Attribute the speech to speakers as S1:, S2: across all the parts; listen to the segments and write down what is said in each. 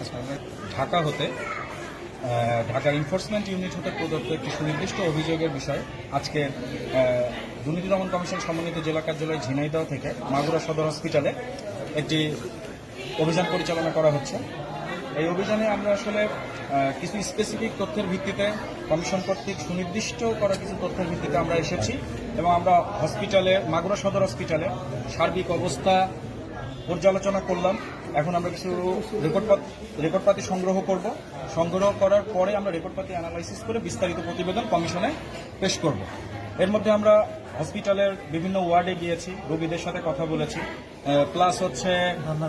S1: আচ্ছা, ঢাকা হতে Dhaka enforcement unit হতে প্রদত্ত একটি সুনির্দিষ্ট অভিযোগের বিষয় আজকে দুর্নীতি দমন কমিশন সমন্বিত জেলা কার্যালয় ঝিনাইদহ থেকে মাগুরা সদর হসপিটালে একটি অভিযান পরিচালনা করা হচ্ছে। এই অভিযানে আমরা আসলে কিছু স্পেসিফিক তথ্যের ভিত্তিতে কমিশন কর্তৃক সুনির্দিষ্ট করা কিছু তথ্যের ভিত্তিতে আমরা এসেছি এবং আমরা হসপিটালে মাগুরা সদর হসপিটালে সার্বিক অবস্থা পর্যালোচনা করলাম। এখন আমরা কিছু রেকর্ড রেকর্ডপাতি সংগ্রহ করব। সংগ্রহ করার পরে আমরা রেকর্ডপাতি অ্যানালাইসিস করে বিস্তারিত প্রতিবেদন কমিশনে পেশ করব। এর মধ্যে আমরা হসপিটালের বিভিন্ন ওয়ার্ডে গিয়েছি রোগীদের সাথে কথা বলেছি। প্লাস হচ্ছে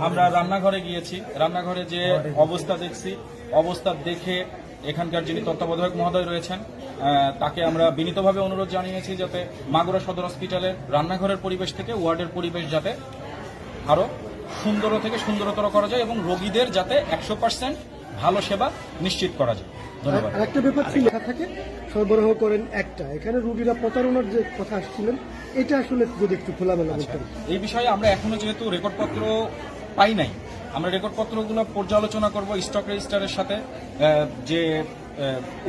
S1: আমরা রান্নাঘরে গিয়েছি। রান্নাঘরে যে অবস্থা দেখছি অবস্থা দেখে এখানকার যিনি তত্ত্বাবধায়ক মহোদয় রয়েছেন তাকে আমরা বিনীতভাবে অনুরোধ জানিয়েছি যাতে মাগুরা সদর হসপিটালের রান্নাঘরের পরিবেশ থেকে ওয়ার্ডের পরিবেশ যাতে আরও সুন্দর থেকে সুন্দরতর করা যায় এবং রোগীদের যাতে একশো পার্সেন্ট ভালো সেবা নিশ্চিত করা যায়। ধন্যবাদ।
S2: আর একটা ব্যাপার ছিল লেখা থাকে সরবরাহ করেন একটা। এখানে রুগীরা প্রতারণার যে কথা আসছিলেন এটা আসলে যদি একটু খোলামেলা বলতেন।
S1: এই বিষয়ে আমরা এখনও যেহেতু রেকর্ডপত্র পাই নাই আমরা রেকর্ডপত্রগুলো পর্যালোচনা করব স্টক রেজিস্টারের সাথে যে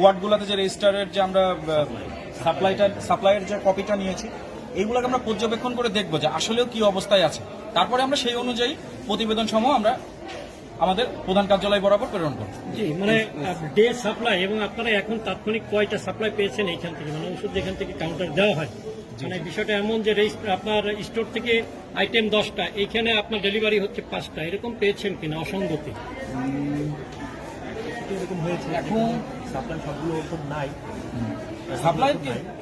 S1: ওয়ার্ডগুলোতে যে রেজিস্টারের যে আমরা সাপ্লাইটা সাপ্লাইয়ের যে কপিটা নিয়েছি এইগুলোকে আমরা পর্যবেক্ষণ করে দেখব যে আসলেও কি অবস্থায় আছে। তারপরে আমরা সেই অনুযায়ী প্রতিবেদন সমূহ আমরা আমাদের প্রধান কার্যালয় বরাবর প্রেরণ করব।
S3: জি মানে ডে সাপ্লাই এবং আপনারা এখন তাৎক্ষণিক কয়টা সাপ্লাই পেয়েছেন এইখান থেকে? মানে ওষুধ যেখান থেকে কাউন্টার দেওয়া হয়। মানে বিষয়টা এমন যে আপনার স্টোর থেকে আইটেম দশটা এইখানে আপনার ডেলিভারি হচ্ছে পাঁচটা। এরকম পেয়েছেন কিনা? অসঙ্গতি?
S4: এরকম হয়েছে।
S1: এখন
S4: সাপ্লাই সবগুলো ওষুধ নাই।
S1: সাপ্লাই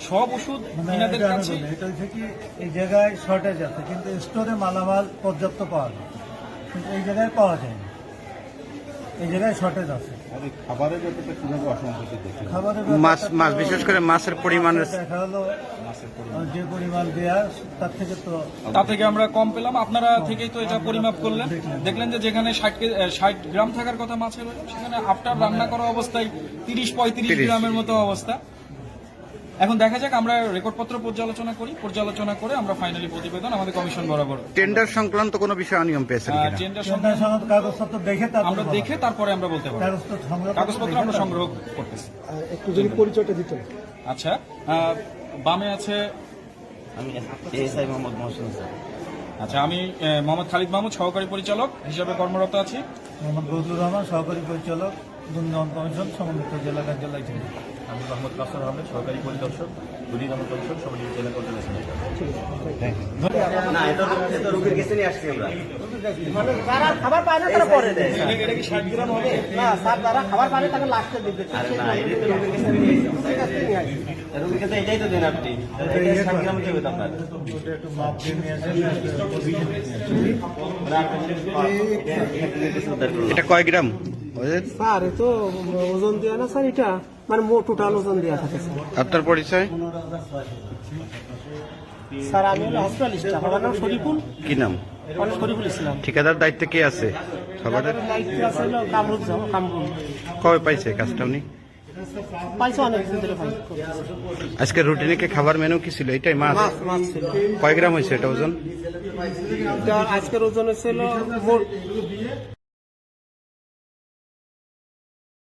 S1: সব ওষুধ এনাদের
S5: এটা আমি
S1: কাছে?
S5: এটা হচ্ছে কি এই জায়গায় শর্টেজ আছে কিন্তু স্টোরে মালামাল পর্যাপ্ত পাওয়া যায়। কিন্তু এই জায়গায় পাওয়া যায় না। এই জায়গায় শর্টেজ আছে।
S6: খাবারের ব্যাপারটা কীভাবে অসঙ্গতি দেখে
S5: খাবারের
S7: মাছ মাছ বিশেষ করে মাছের পরিমাণের
S5: দেখা হলো। যে পরিমাণ দেয়া তার থেকে তো
S1: তা থেকে আমরা কম পেলাম। আপনারা থেকেই তো এটা পরিমাপ করলেন। দেখলেন যে যেখানে ষাট ষাট গ্রাম থাকার কথা মাছের সেখানে আফটার রান্না করা অবস্থায় তিরিশ পঁয়ত্রিশ গ্রামের মতো অবস্থা। এখন দেখা যাক আমরা রেকর্ডপত্র পর্যালোচনা করি। পর্যালোচনা করে আমরা ফাইনালি প্রতিবেদন আমাদের কমিশন বরাবর।
S7: টেন্ডার সংক্রান্ত কোনো বিষয় অনিয়ম পেয়েছেন কিনা?
S1: টেন্ডার
S5: সন্ধ্যার কাগজপত্র দেখে
S1: আমরা দেখে তারপরে আমরা বলতে পারি
S5: কাগজপত্র
S1: আমরা সংগ্রহ করতেছি।
S2: একটু যদি পরিচয়টা দিতেন।
S1: আচ্ছা বামে আছে
S4: আমি এএসআই মোহাম্মদ মহসিন স্যার।
S1: আচ্ছা আমি মোহাম্মদ খালিদ মাহমুদ সহকারী পরিচালক হিসাবে কর্মরত আছি।
S5: মোহাম্মদ রহমান সহকারী পরিচালক। দুর্নীতি কমিশন সমন্বিত জেলা কার্যালয় ছিল
S4: আমি মোহাম্মদ কাসর আহমেদ সরকারি পরিদর্শক দুর্নীতি দমন কমিশন সমিতি জেলা কর্তৃপক্ষ না এটা এটা রোগীর কাছে নিয়ে আসছি আমরা।
S8: যারা খাবার পায় না তারা পরে দেয়।
S1: এটা কি ষাট গ্রাম হবে?
S8: না স্যার যারা খাবার পায় তাকে লাস্টে দিতে
S4: আরে না এটা তো রোগীর কাছে নিয়ে আসছি। রোগীর কাছে এটাই তো দেন আপনি। এটা ষাট গ্রাম কি হবে আপনার।
S5: একটু মাপ দিয়ে নিয়ে আসেন
S7: এটা কয় গ্রাম?
S8: স্যার এ তো ওজন দেওয়া না স্যার এটা? মানে টোটাল ওজন দেওয়া থাকে
S7: আপনার পরিচয়?
S8: স্যার আমি হলো হসপিটাল আমার নাম শরীফুল।
S7: কি নাম?
S8: শরীফুল ইসলাম।
S7: ঠিকাদার দায়িত্বে কে আছে? খাবারের?
S8: দায়িত্ব আছে হলো কামরুল কামরুল
S7: কবে পাইছে কাজটা উনি? আজকে রুটিনে কি খাবার মেনু কি ছিল? এটাই মাছ কয় গ্রাম হয়েছে এটা ওজন?
S8: আজকের ওজন ছিল মোট